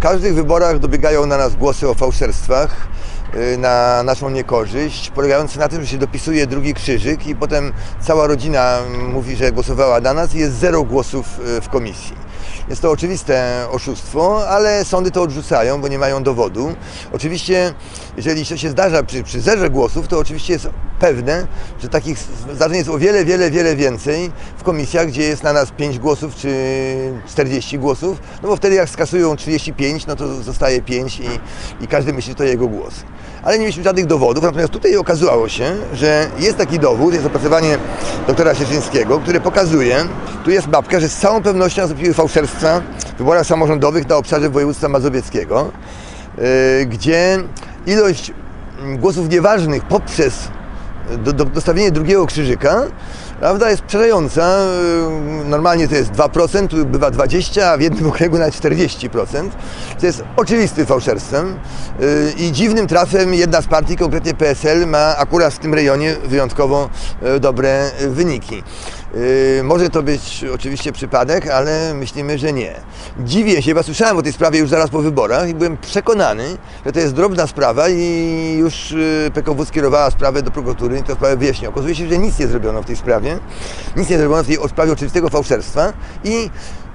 każdych wyborach dobiegają na nas głosy o fałszerstwach y, na naszą niekorzyść, polegające na tym, że się dopisuje drugi krzyżyk i potem cała rodzina mówi, że głosowała na nas i jest zero głosów y, w komisji. Jest to oczywiste oszustwo, ale sądy to odrzucają, bo nie mają dowodu. Oczywiście, jeżeli to się zdarza przy, przy zerze głosów, to oczywiście jest pewne, że takich zdarzeń jest o wiele, wiele, wiele więcej w komisjach, gdzie jest na nas 5 głosów czy 40 głosów, no bo wtedy jak skasują 35, no to zostaje 5 i, i każdy myśli, że to jego głos. Ale nie mieliśmy żadnych dowodów, natomiast tutaj okazało się, że jest taki dowód, jest opracowanie doktora Sierzyńskiego, które pokazuje, tu jest babka, że z całą pewnością nastąpiły fałszerstwa w wyborach samorządowych na obszarze województwa mazowieckiego, yy, gdzie ilość głosów nieważnych poprzez do, do, dostawienie drugiego krzyżyka prawda, jest przerażająca. Normalnie to jest 2%, tu bywa 20%, a w jednym okręgu nawet 40%. To jest oczywistym fałszerstwem i dziwnym trafem jedna z partii, konkretnie PSL, ma akurat w tym rejonie wyjątkowo dobre wyniki. Może to być oczywiście przypadek, ale myślimy, że nie. Dziwię się, bo słyszałem o tej sprawie już zaraz po wyborach i byłem przekonany, że to jest drobna sprawa i już PKW skierowała sprawę do prokuratury i tę sprawę wyjaśni. Okazuje się, że nic nie zrobiono w tej sprawie. Nic nie zrobiono w tej sprawie oczywistego fałszerstwa i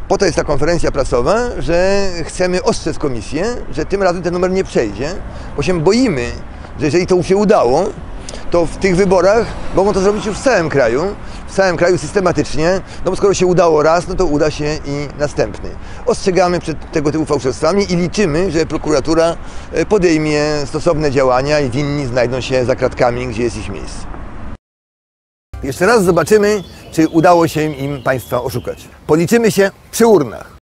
po to jest ta konferencja prasowa, że chcemy ostrzec komisję, że tym razem ten numer nie przejdzie, bo się boimy, że jeżeli to się udało, to w tych wyborach mogą to zrobić już w całym kraju, w całym kraju systematycznie, no bo skoro się udało raz, no to uda się i następny. Ostrzegamy przed tego typu fałszerstwami i liczymy, że prokuratura podejmie stosowne działania i winni znajdą się za kratkami, gdzie jest ich miejsce. Jeszcze raz zobaczymy, czy udało się im Państwa oszukać. Policzymy się przy urnach.